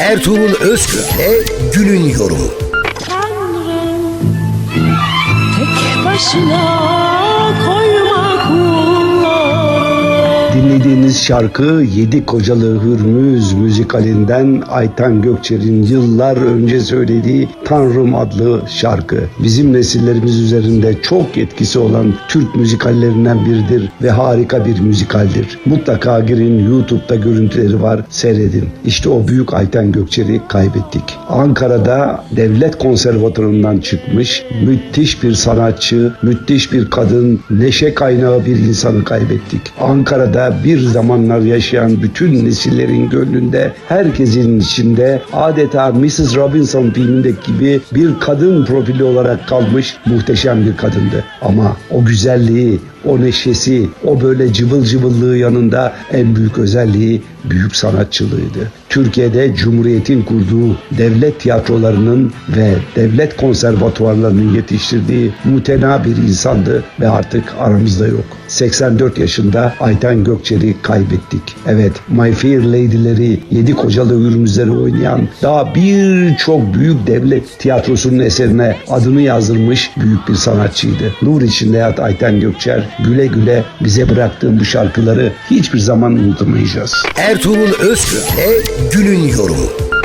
Ertuğrul Özkürk'le Gül'ün Yorumu. Tek başına koyma kulları Dinlediğiniz şarkı Yedi Kocalı Hürmüz müzikalinden Aytan Gökçer'in yıllar önce söylediği Tanrım adlı şarkı. Bizim nesillerimiz üzerinde çok etkisi olan Türk müzikallerinden biridir ve harika bir müzikaldir. Mutlaka girin YouTube'da görüntüleri var seyredin. İşte o büyük Ayten Gökçer'i kaybettik. Ankara'da devlet konservatuarından çıkmış müthiş bir sanatçı, müthiş bir kadın, neşe kaynağı bir insanı kaybettik. Ankara'da bir zamanlar yaşayan bütün nesillerin gönlünde, herkesin içinde adeta Mrs. Robinson filmindeki gibi bir kadın profili olarak kalmış muhteşem bir kadındı. Ama o güzelliği, o neşesi, o böyle cıvıl cıvıllığı yanında en büyük özelliği büyük sanatçılığıydı. Türkiye'de Cumhuriyet'in kurduğu devlet tiyatrolarının ve devlet konservatuvarlarının yetiştirdiği mutena bir insandı ve artık aramızda yok. 84 yaşında Ayten Gökçer'i kaybettik. Evet, My Fair Lady'leri, Yedi Kocalı Hürmüzleri oynayan daha birçok büyük devlet tiyatrosunun eserine adını yazdırmış büyük bir sanatçıydı. Nur içinde yat Ayten Gökçer, güle güle bize bıraktığın bu şarkıları hiçbir zaman unutmayacağız. Ertuğrul Özkürk'le Gül'ün Yorumu.